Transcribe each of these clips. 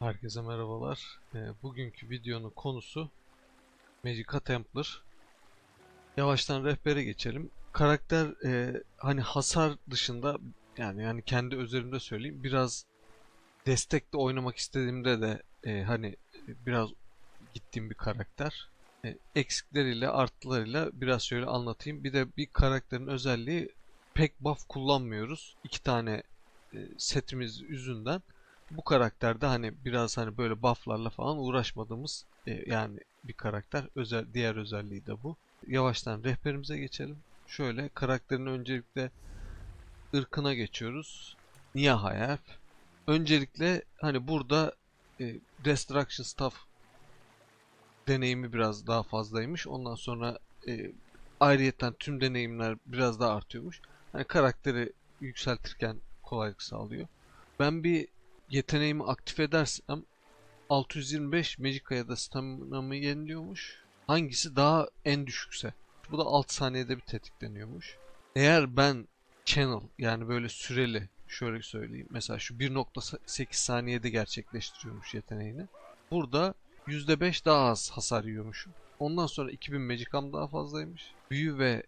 Herkese merhabalar. Ee, bugünkü videonun konusu Magica Templar. Yavaştan rehbere geçelim. Karakter e, hani hasar dışında yani yani kendi özelimde söyleyeyim biraz destekle oynamak istediğimde de e, hani biraz gittiğim bir karakter. E, eksikleriyle artılarıyla biraz şöyle anlatayım. Bir de bir karakterin özelliği pek buff kullanmıyoruz. İki tane e, setimiz yüzünden bu karakterde hani biraz hani böyle bufflarla falan uğraşmadığımız e, yani bir karakter. Özel diğer özelliği de bu. Yavaştan rehberimize geçelim. Şöyle karakterin öncelikle ırkına geçiyoruz. Nihayet. Öncelikle hani burada e, Destruction Staff deneyimi biraz daha fazlaymış. Ondan sonra e, ayrıyeten tüm deneyimler biraz daha artıyormuş. Hani karakteri yükseltirken kolaylık sağlıyor. Ben bir yeteneğimi aktif edersem 625 Magica ya da Stamina'mı yeniliyormuş. Hangisi daha en düşükse. Bu da 6 saniyede bir tetikleniyormuş. Eğer ben channel yani böyle süreli şöyle söyleyeyim. Mesela şu 1.8 saniyede gerçekleştiriyormuş yeteneğini. Burada %5 daha az hasar yiyormuşum. Ondan sonra 2000 Magicam daha fazlaymış. Büyü ve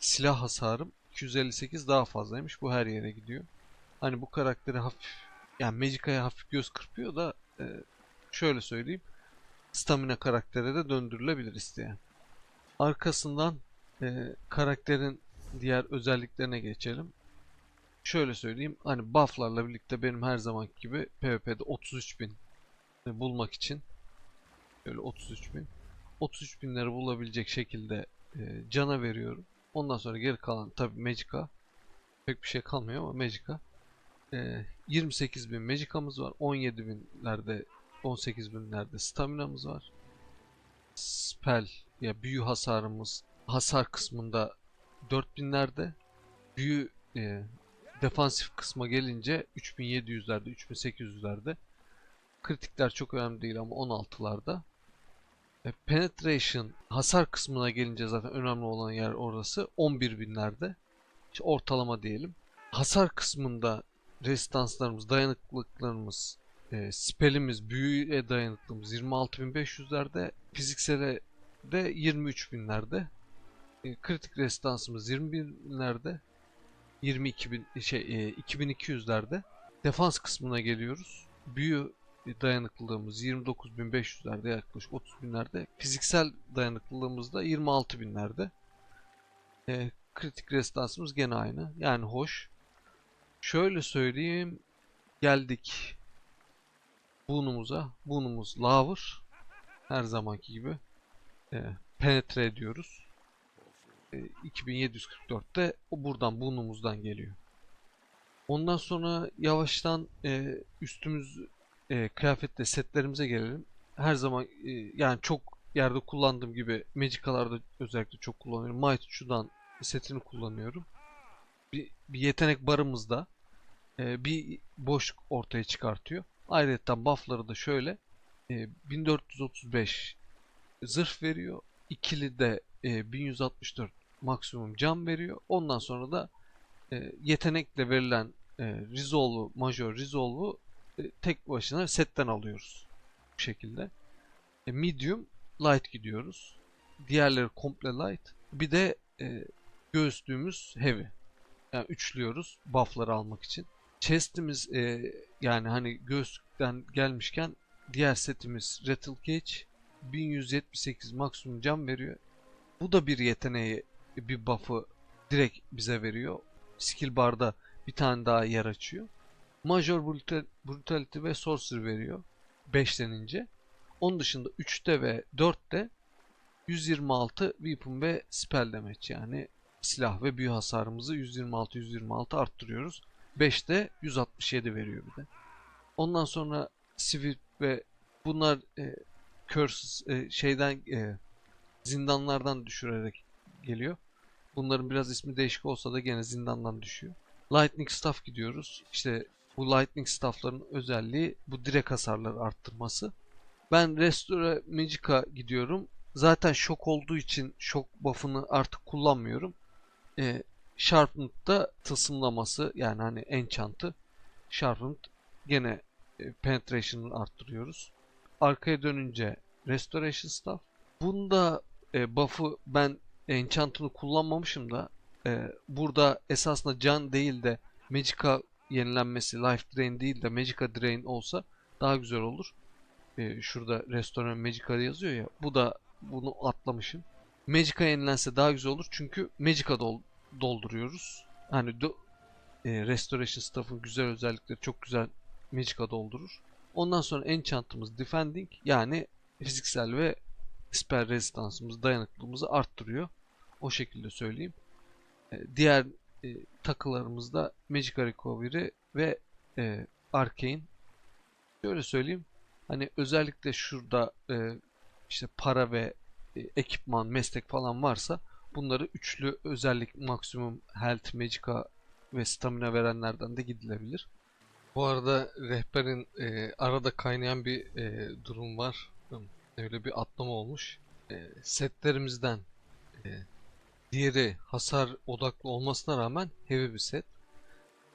silah hasarım 258 daha fazlaymış. Bu her yere gidiyor. Hani bu karakteri hafif yani Magica'ya hafif göz kırpıyor da e, şöyle söyleyeyim. Stamina karaktere de döndürülebilir isteyen. Arkasından e, karakterin diğer özelliklerine geçelim. Şöyle söyleyeyim. Hani bufflarla birlikte benim her zamanki gibi PvP'de 33.000 bulmak için böyle 33.000 33.000'leri bulabilecek şekilde e, cana veriyorum. Ondan sonra geri kalan tabi Magica pek bir şey kalmıyor ama Magica e, 28.000 Magica'mız var. 17.000'lerde 18.000'lerde staminamız var. Spell ya büyü hasarımız hasar kısmında 4000'lerde büyü e, defansif kısma gelince 3700'lerde 3800'lerde kritikler çok önemli değil ama 16'larda e, penetration hasar kısmına gelince zaten önemli olan yer orası 11.000'lerde işte ortalama diyelim. Hasar kısmında resistanslarımız dayanıklılıklarımız e, spellimiz büyüye dayanıklılığımız 26.500'lerde fiziksele de 23.000'lerde e, kritik resistansımız 20.000'lerde 22.000 şey e, 2200'lerde defans kısmına geliyoruz. Büyü dayanıklılığımız 29.500'lerde yaklaşık 30.000'lerde. Fiziksel dayanıklılığımız da 26.000'lerde. E, kritik resistansımız gene aynı. Yani hoş. Şöyle söyleyeyim. Geldik bunumuza. Bunumuz Lover. Her zamanki gibi. E, penetre ediyoruz. E, 2744'te o buradan bunumuzdan geliyor. Ondan sonra yavaştan e, üstümüz e, kıyafetle setlerimize gelelim. Her zaman e, yani çok yerde kullandığım gibi Magica'larda özellikle çok kullanıyorum. Might Chu'dan setini kullanıyorum. Bir, bir yetenek barımızda e, bir boşluk ortaya çıkartıyor. Ayrıca buff'ları da şöyle e, 1435 zırh veriyor. İkili de e, 1164 maksimum can veriyor. Ondan sonra da e, yetenekle verilen e, Resolve'u, Major Resolve'u e, tek başına setten alıyoruz. Bu şekilde. E, medium, Light gidiyoruz. Diğerleri komple Light. Bir de e, göğüslüğümüz Heavy. Yani üçlüyoruz buff'ları almak için. Chest'imiz e, yani hani göğüslükten gelmişken diğer setimiz Rattle Cage 1178 maksimum can veriyor. Bu da bir yeteneği bir buff'ı direkt bize veriyor. Skill barda bir tane daha yer açıyor. Major Brutal, Brutality ve Sorcery veriyor. 5 denince. Onun dışında 3'te ve 4'te 126 Weapon ve Spell damage yani silah ve büyü hasarımızı 126-126 arttırıyoruz. 5'te 167 veriyor bir de. Ondan sonra Swift ve bunlar e, curses e, şeyden e, zindanlardan düşürerek geliyor. Bunların biraz ismi değişik olsa da gene zindandan düşüyor. Lightning Staff gidiyoruz. İşte bu Lightning Staff'ların özelliği bu direkt hasarları arttırması. Ben Restore Magica gidiyorum. Zaten şok olduğu için şok buff'ını artık kullanmıyorum. E, Sharpened'da tılsımlaması yani hani enchant'ı Sharpened gene e, penetration'ı arttırıyoruz. Arkaya dönünce restoration staff. Bunda e, buff'ı ben enchant'ını kullanmamışım da e, burada esasında can değil de Magicka yenilenmesi, life drain değil de Magicka drain olsa daha güzel olur. E, şurada restoran Magicka yazıyor ya. Bu da bunu atlamışım. Magicka yenilense daha güzel olur çünkü Magicka dol- dolduruyoruz. Hani do- e, Restoration Staff'ın güzel özellikleri çok güzel Magicka doldurur. Ondan sonra enchant'ımız Defending yani fiziksel ve spell rezistansımız, dayanıklılığımızı arttırıyor. O şekilde söyleyeyim. E, diğer e, takılarımız da Magicka Recovery ve e, Arcane. Şöyle söyleyeyim. Hani özellikle şurada e, işte para ve e, ekipman, meslek falan varsa bunları üçlü özellik maksimum health, magicka ve stamina verenlerden de gidilebilir. Bu arada rehberin e, arada kaynayan bir e, durum var. Öyle bir atlama olmuş. E, setlerimizden e, diğeri hasar odaklı olmasına rağmen heavy bir set.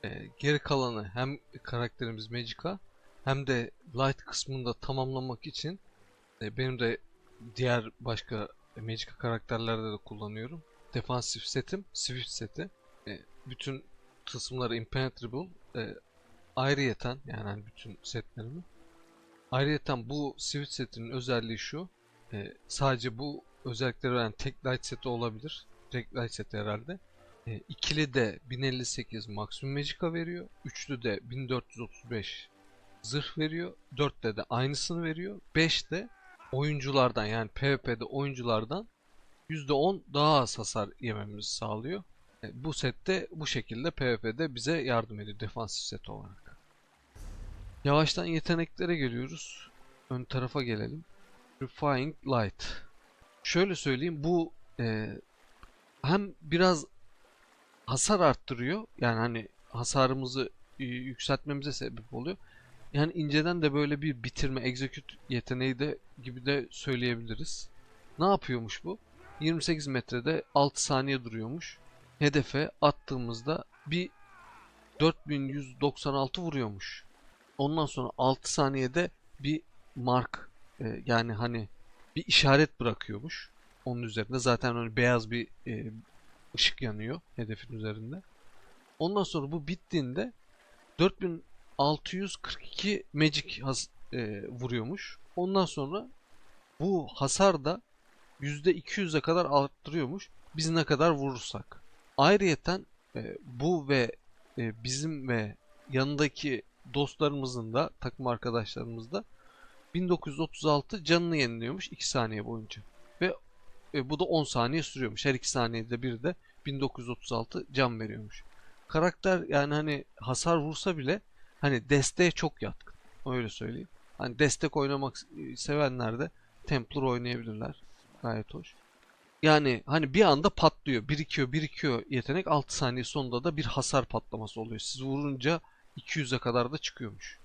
E, geri kalanı hem karakterimiz Magicka hem de light kısmını da tamamlamak için e, benim de diğer başka Magicka karakterlerde de kullanıyorum. Defansif setim, Swift seti. E, bütün kısımları impenetrable. E, ayrıyeten yani hani bütün setlerimi. Ayrıyeten bu Swift setinin özelliği şu. e, sadece bu özellikleri veren tek light seti olabilir. Tek light seti herhalde. E, ikili de 1058 maksimum magicka veriyor. Üçlü de 1435 zırh veriyor. 4'te de aynısını veriyor. 5'te oyunculardan yani PvP'de oyunculardan %10 daha az hasar yememizi sağlıyor. E, Bu sette bu şekilde PvP'de bize yardım ediyor defansif set olarak. Yavaştan yeteneklere geliyoruz. Ön tarafa gelelim. Refying Light. Şöyle söyleyeyim bu e, hem biraz hasar arttırıyor. Yani hani hasarımızı e, yükseltmemize sebep oluyor. Yani inceden de böyle bir bitirme, execute yeteneği de gibi de söyleyebiliriz. Ne yapıyormuş bu? 28 metrede 6 saniye duruyormuş. Hedefe attığımızda bir 4196 vuruyormuş. Ondan sonra 6 saniyede bir mark e, yani hani bir işaret bırakıyormuş. Onun üzerinde zaten öyle beyaz bir e, ışık yanıyor hedefin üzerinde. Ondan sonra bu bittiğinde 4642 magic has, e, vuruyormuş. Ondan sonra bu hasar da %200'e kadar arttırıyormuş. Biz ne kadar vurursak. Ayrıyeten e, bu ve e, bizim ve yanındaki dostlarımızın da takım arkadaşlarımız da 1936 canını yeniliyormuş 2 saniye boyunca. Ve e, bu da 10 saniye sürüyormuş. Her 2 saniyede bir de 1936 can veriyormuş. Karakter yani hani hasar vursa bile hani desteğe çok yatkın. Öyle söyleyeyim. Hani destek oynamak e, sevenler de Templar oynayabilirler. Gayet hoş. Yani hani bir anda patlıyor. Birikiyor birikiyor yetenek 6 saniye sonunda da bir hasar patlaması oluyor. Siz vurunca 200'e kadar da çıkıyormuş.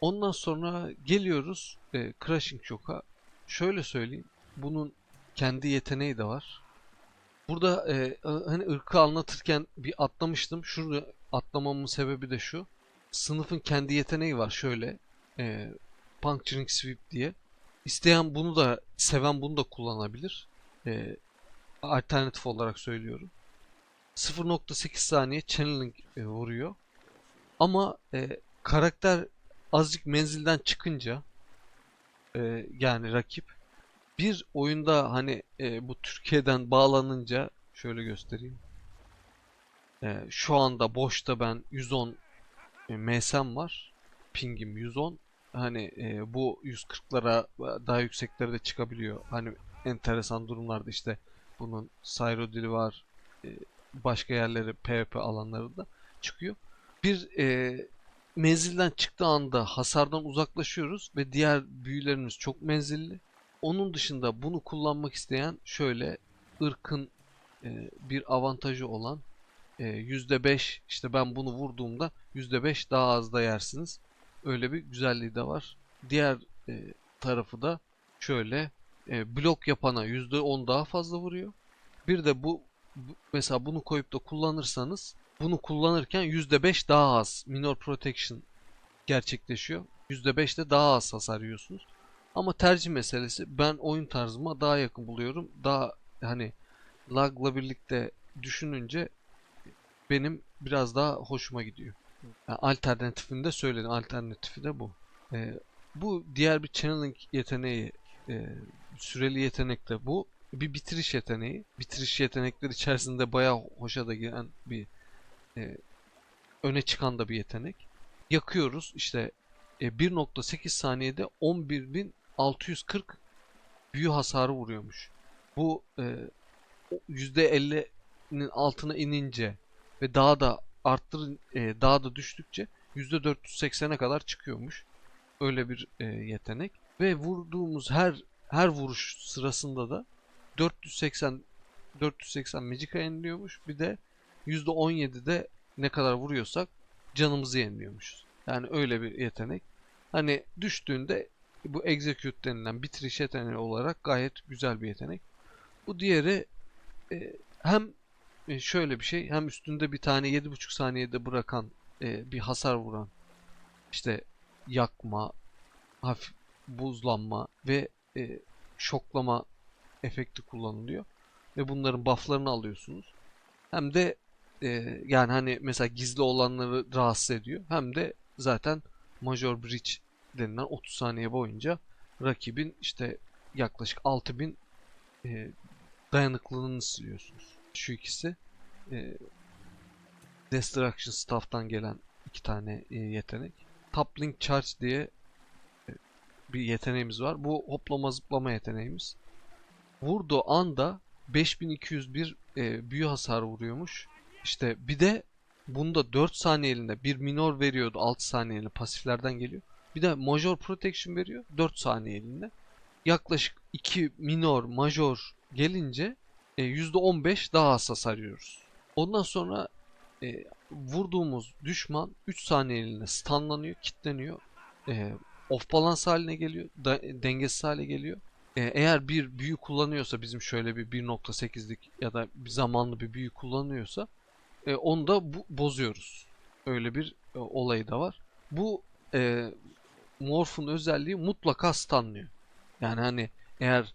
Ondan sonra geliyoruz e, Crushing Shock'a. Şöyle söyleyeyim. Bunun kendi yeteneği de var. Burada e, hani ırkı anlatırken bir atlamıştım. Şurada atlamamın sebebi de şu. Sınıfın kendi yeteneği var şöyle. E, Puncturing Sweep diye. İsteyen bunu da, seven bunu da kullanabilir. E, alternatif olarak söylüyorum. 0.8 saniye channeling e, vuruyor. Ama e, karakter azıcık menzilden çıkınca e, yani rakip bir oyunda hani e, bu Türkiye'den bağlanınca şöyle göstereyim. E, şu anda boşta ben 110 e, MS'm var. Pingim 110. Hani e, bu 140'lara daha yükseklere de çıkabiliyor. Hani enteresan durumlarda işte bunun Cyro dili var. E, başka yerleri PvP alanlarında çıkıyor. Bir e, menzilden çıktığı anda hasardan uzaklaşıyoruz ve diğer büyülerimiz çok menzilli. Onun dışında bunu kullanmak isteyen şöyle ırkın e, bir avantajı olan e, %5 işte ben bunu vurduğumda %5 daha az da yersiniz. Öyle bir güzelliği de var. Diğer e, tarafı da şöyle e, blok yapana %10 daha fazla vuruyor. Bir de bu- mesela bunu koyup da kullanırsanız bunu kullanırken %5 daha az minor protection gerçekleşiyor. %5 de daha az hasar yiyorsunuz. Ama tercih meselesi ben oyun tarzıma daha yakın buluyorum. Daha hani lagla birlikte düşününce benim biraz daha hoşuma gidiyor. Yani alternatifini de söyledim. Alternatifi de bu. Ee, bu diğer bir channeling yeteneği e, süreli yetenek de bu. Bir bitiriş yeteneği. Bitiriş yetenekleri içerisinde bayağı hoşa da gelen bir e, öne çıkan da bir yetenek. Yakıyoruz işte e, 1.8 saniyede 11.640 büyü hasarı vuruyormuş. Bu e, o %50'nin altına inince ve daha da arttırın e, daha da düştükçe %480'e kadar çıkıyormuş. Öyle bir e, yetenek ve vurduğumuz her her vuruş sırasında da 480 480 Magic'a yeniliyormuş. Bir de %17'de ne kadar vuruyorsak canımızı yeniliyormuşuz. Yani öyle bir yetenek. Hani düştüğünde bu execute denilen bitiriş yeteneği olarak gayet güzel bir yetenek. Bu diğeri e, hem e, şöyle bir şey hem üstünde bir tane 7.5 saniyede bırakan e, bir hasar vuran işte yakma, hafif buzlanma ve e, şoklama efekti kullanılıyor. Ve bunların bufflarını alıyorsunuz. Hem de e, yani hani mesela gizli olanları rahatsız ediyor. Hem de zaten Major Bridge denilen 30 saniye boyunca rakibin işte yaklaşık 6000 e, dayanıklılığını siliyorsunuz. Şu ikisi e, Destruction Staff'tan gelen iki tane e, yetenek. Toppling Charge diye e, bir yeteneğimiz var. Bu hoplama zıplama yeteneğimiz. Vurduğu anda 5201 e, büyü hasarı vuruyormuş. İşte bir de bunda 4 saniyeliğinde bir minor veriyordu 6 saniyeliğine pasiflerden geliyor. Bir de major protection veriyor 4 saniyeliğinde. Yaklaşık 2 minor major gelince e, %15 daha az hasar yiyoruz. Ondan sonra e, vurduğumuz düşman 3 saniyeliğine stunlanıyor, kilitleniyor. E, off balance haline geliyor, da, dengesiz hale geliyor. E, eğer bir büyü kullanıyorsa bizim şöyle bir 1.8'lik ya da bir zamanlı bir büyü kullanıyorsa e, onu da bu, bozuyoruz. Öyle bir e, olayı da var. Bu e, Morph'un özelliği mutlaka stunlıyor. Yani hani eğer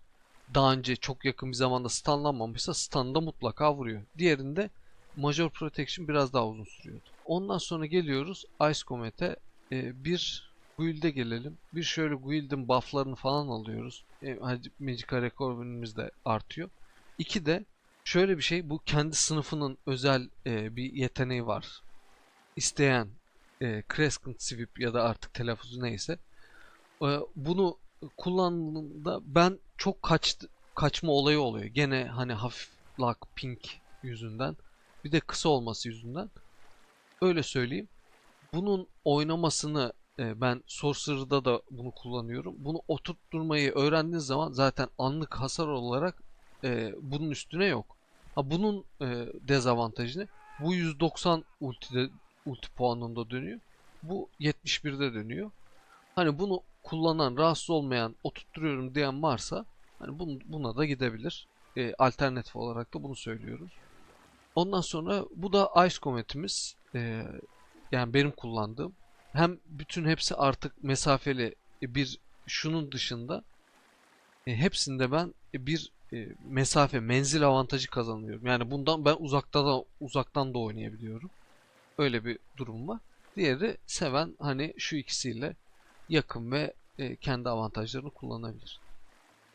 daha önce çok yakın bir zamanda stunlanmamışsa stunda mutlaka vuruyor. Diğerinde Major Protection biraz daha uzun sürüyordu. Ondan sonra geliyoruz Ice Comet'e. E, bir Guild'e gelelim. Bir şöyle Guild'in bufflarını falan alıyoruz. E, Magica Record'umuz de artıyor. İki de şöyle bir şey bu kendi sınıfının özel e, bir yeteneği var. İsteyen e, Crescent Sweep ya da artık telaffuzu neyse e, bunu kullandığında ben çok kaç kaçma olayı oluyor. Gene hani hafif lock pink yüzünden bir de kısa olması yüzünden öyle söyleyeyim. Bunun oynamasını e, ben Sorcerer'da da bunu kullanıyorum. Bunu oturtturmayı öğrendiğiniz zaman zaten anlık hasar olarak e, bunun üstüne yok. Ha bunun e, dezavantajı ne? Bu 190 ultide ulti puanında dönüyor. Bu 71'de dönüyor. Hani bunu kullanan, rahatsız olmayan, oturtturuyorum diyen varsa hani bunu, buna da gidebilir. E, alternatif olarak da bunu söylüyoruz. Ondan sonra bu da Ice Comet'imiz. E, yani benim kullandığım. Hem bütün hepsi artık mesafeli bir şunun dışında e, hepsinde ben bir e, mesafe, menzil avantajı kazanıyorum. Yani bundan ben uzakta da uzaktan da oynayabiliyorum. Öyle bir durum var. Diğeri seven hani şu ikisiyle yakın ve e, kendi avantajlarını kullanabilir.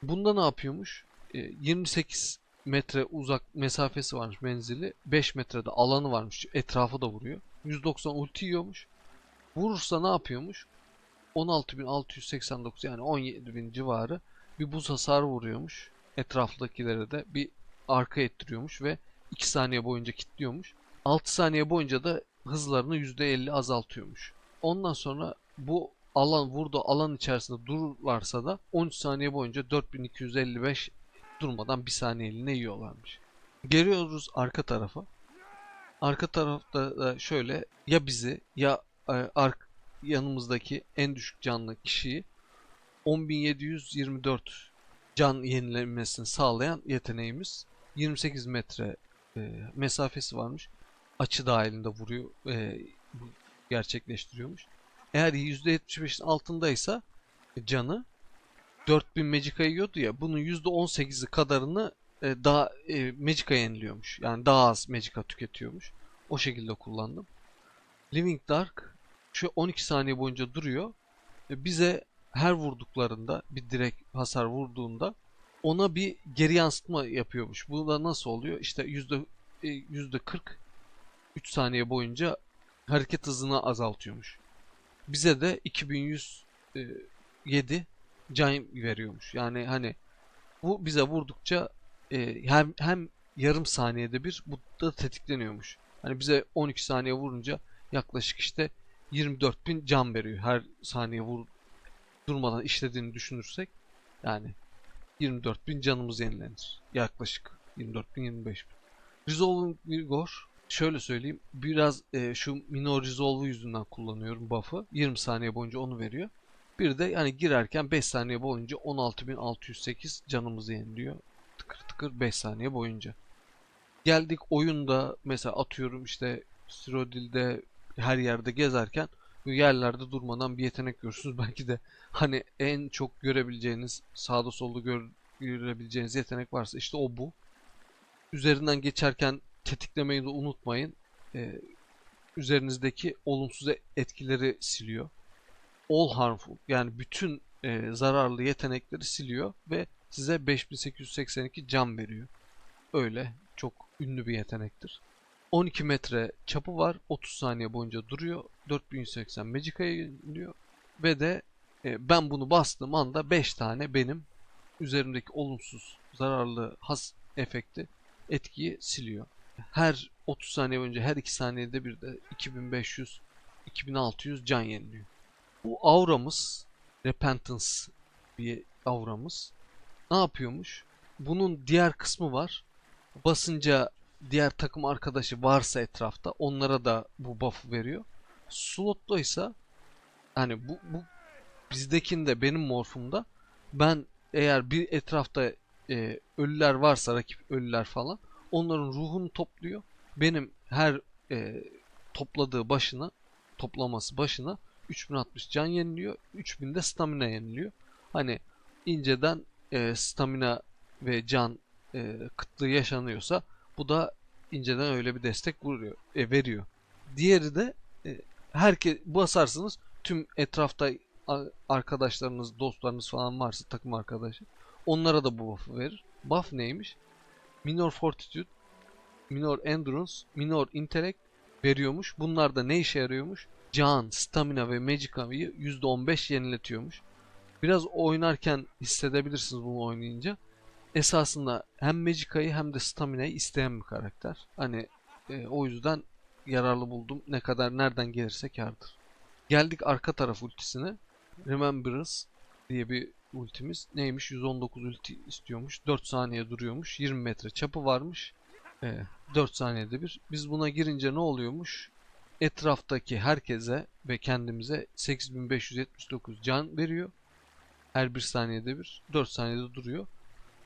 Bunda ne yapıyormuş? E, 28 metre uzak mesafesi varmış menzili. 5 metrede alanı varmış. Etrafı da vuruyor. 190 ulti yiyormuş. Vurursa ne yapıyormuş? 16.689 yani 17.000 civarı bir buz hasarı vuruyormuş. Etrafındakilere de bir arka ettiriyormuş ve 2 saniye boyunca kilitliyormuş. 6 saniye boyunca da hızlarını %50 azaltıyormuş. Ondan sonra bu alan vurdu alan içerisinde dururlarsa da 13 saniye boyunca 4255 durmadan bir saniyeliğine yiyorlarmış. Geliyoruz arka tarafa. Arka tarafta da şöyle ya bizi ya e, ark yanımızdaki en düşük canlı kişiyi 10.724 can yenilenmesini sağlayan yeteneğimiz 28 metre e, mesafesi varmış. Açı dahilinde vuruyor e, gerçekleştiriyormuş. Eğer %75'in altındaysa canı 4000 Magic'a yiyordu ya bunun %18'i kadarını e, daha e, Magic'a yeniliyormuş. Yani daha az Magic'a tüketiyormuş. O şekilde kullandım. Living Dark şu 12 saniye boyunca duruyor. E, bize her vurduklarında bir direkt hasar vurduğunda ona bir geri yansıtma yapıyormuş. Bu da nasıl oluyor? İşte yüzde e, yüzde 40 3 saniye boyunca hareket hızını azaltıyormuş. Bize de 2107 can veriyormuş. Yani hani bu bize vurdukça e, hem hem yarım saniyede bir bu da tetikleniyormuş. Hani bize 12 saniye vurunca yaklaşık işte 24.000 can veriyor. Her saniye vur durmadan işlediğini düşünürsek yani 24.000 canımız yenilenir. Yaklaşık 24.000 25.000. Resolving Vigor şöyle söyleyeyim biraz e, şu minor resolve yüzünden kullanıyorum buff'ı. 20 saniye boyunca onu veriyor. Bir de yani girerken 5 saniye boyunca 16.608 canımızı yeniliyor. Tıkır tıkır 5 saniye boyunca. Geldik oyunda mesela atıyorum işte Cyrodiil'de her yerde gezerken yerlerde durmadan bir yetenek görürsünüz. Belki de hani en çok görebileceğiniz sağda solda gör, görebileceğiniz yetenek varsa işte o bu. Üzerinden geçerken tetiklemeyi de unutmayın. Ee, üzerinizdeki olumsuz etkileri siliyor. All harmful yani bütün e, zararlı yetenekleri siliyor ve size 5882 can veriyor. Öyle çok ünlü bir yetenektir. 12 metre çapı var. 30 saniye boyunca duruyor. 4180 Magica'ya yeniliyor. Ve de e, ben bunu bastığım anda 5 tane benim üzerimdeki olumsuz zararlı has efekti etkiyi siliyor. Her 30 saniye boyunca her 2 saniyede bir de 2500 2600 can yeniliyor. Bu auramız Repentance bir auramız. Ne yapıyormuş? Bunun diğer kısmı var. Basınca diğer takım arkadaşı varsa etrafta onlara da bu buff veriyor. Slot'ta ise hani bu, bu bizdekinde benim morfumda ben eğer bir etrafta e, ölüler varsa rakip ölüler falan onların ruhunu topluyor. Benim her e, topladığı başına toplaması başına 3060 can yeniliyor. 3000 de stamina yeniliyor. Hani inceden e, stamina ve can e, kıtlığı yaşanıyorsa bu da inceden öyle bir destek vuruyor, e, veriyor. Diğeri de e, herkes basarsınız tüm etrafta arkadaşlarınız, dostlarınız falan varsa takım arkadaşı onlara da bu buff'ı verir. Buff neymiş? Minor Fortitude, Minor Endurance, Minor Intellect veriyormuş. Bunlar da ne işe yarıyormuş? Can, Stamina ve Magica'yı %15 yeniletiyormuş. Biraz oynarken hissedebilirsiniz bunu oynayınca esasında hem Magica'yı hem de Stamina'yı isteyen bir karakter. Hani e, o yüzden yararlı buldum. Ne kadar nereden gelirse kardır. Geldik arka taraf ultisine. Remembrance diye bir ultimiz. Neymiş? 119 ulti istiyormuş. 4 saniye duruyormuş. 20 metre çapı varmış. E, 4 saniyede bir. Biz buna girince ne oluyormuş? Etraftaki herkese ve kendimize 8579 can veriyor. Her bir saniyede bir. 4 saniyede duruyor.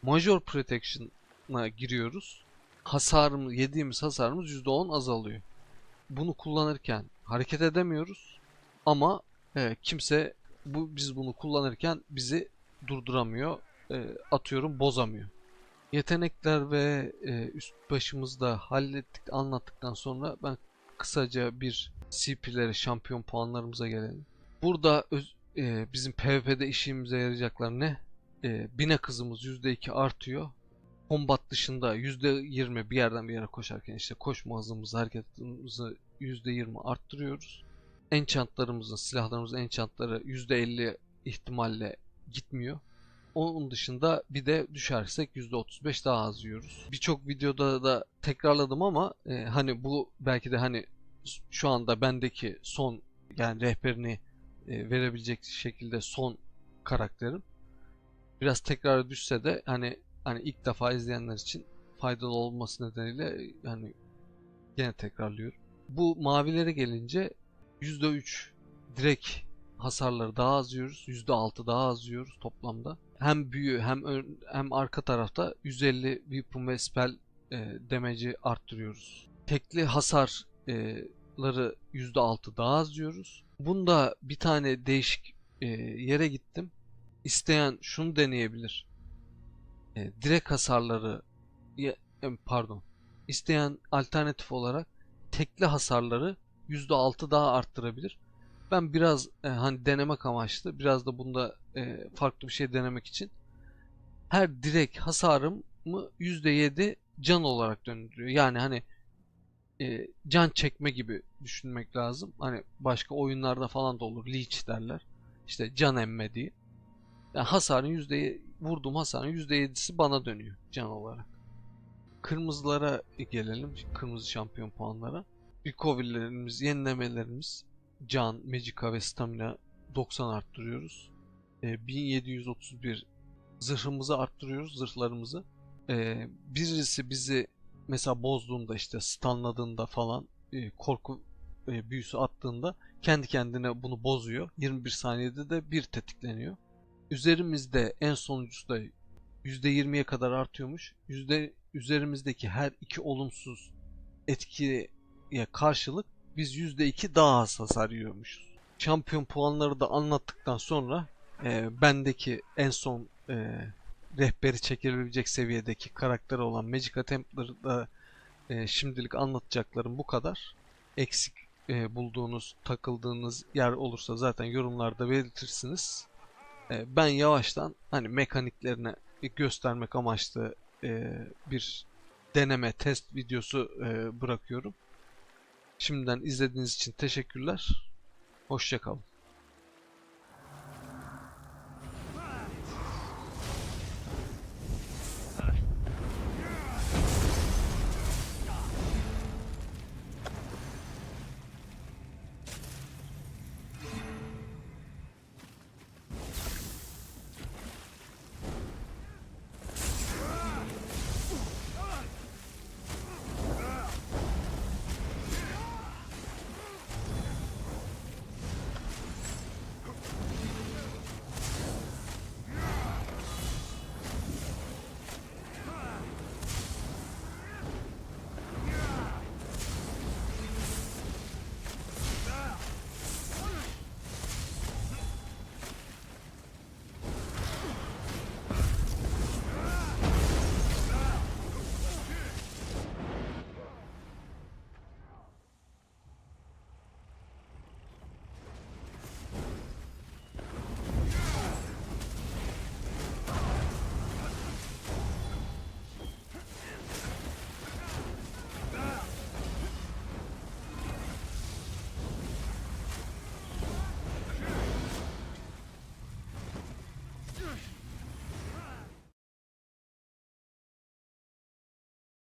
Major Protection'a giriyoruz. Hasarımız, yediğimiz hasarımız %10 azalıyor. Bunu kullanırken hareket edemiyoruz. Ama e, kimse bu biz bunu kullanırken bizi durduramıyor. E, atıyorum bozamıyor. Yetenekler ve e, üst başımızda hallettik, anlattıktan sonra ben kısaca bir CP'lere, şampiyon puanlarımıza gelelim. Burada öz, e, bizim PvP'de işimize yarayacaklar ne? e, binek hızımız %2 artıyor. Combat dışında %20 bir yerden bir yere koşarken işte koşma hızımızı, hareket hızımızı %20 arttırıyoruz. Enchantlarımızın, silahlarımızın enchantları %50 ihtimalle gitmiyor. Onun dışında bir de düşersek %35 daha az yiyoruz. Birçok videoda da tekrarladım ama e, hani bu belki de hani şu anda bendeki son yani rehberini e, verebilecek şekilde son karakterim biraz tekrar düşse de hani hani ilk defa izleyenler için faydalı olması nedeniyle hani yine tekrarlıyorum. Bu mavilere gelince %3 direkt hasarları daha az yiyoruz. %6 daha az yiyoruz toplamda. Hem büyü hem ön, hem arka tarafta 150 weapon ve spell e, damage'i arttırıyoruz. Tekli hasar e, hasarları %6 daha az diyoruz. Bunda bir tane değişik e, yere gittim. İsteyen şunu deneyebilir. E, direkt hasarları ya- e, pardon. İsteyen alternatif olarak tekli hasarları %6 daha arttırabilir. Ben biraz e, hani denemek amaçlı biraz da bunda e, farklı bir şey denemek için her direkt hasarımı %7 can olarak döndürüyor. Yani hani e, can çekme gibi düşünmek lazım. Hani başka oyunlarda falan da olur. Leech derler. İşte can emme diye. Yani hasarın yüzde vurduğum hasarın %7'si bana dönüyor can olarak. Kırmızılara gelelim. Kırmızı şampiyon puanlara. Recovery'lerimiz, yenilemelerimiz can, magicka ve stamina 90 arttırıyoruz. E, 1731 zırhımızı arttırıyoruz, zırhlarımızı. E, birisi bizi mesela bozduğunda işte stunladığında falan e, korku e, büyüsü attığında kendi kendine bunu bozuyor. 21 saniyede de bir tetikleniyor. Üzerimizde en sonuncusu da %20'ye kadar artıyormuş. Yüzde üzerimizdeki her iki olumsuz etkiye karşılık biz %2 daha az hasar yiyormuşuz. Şampiyon puanları da anlattıktan sonra e, bendeki en son e, rehberi çekilebilecek seviyedeki karakteri olan Magica Templar'ı da e, şimdilik anlatacaklarım bu kadar. Eksik e, bulduğunuz, takıldığınız yer olursa zaten yorumlarda belirtirsiniz. E, ben yavaştan hani mekaniklerine göstermek amaçlı e, bir deneme test videosu e, bırakıyorum. Şimdiden izlediğiniz için teşekkürler. Hoşçakalın.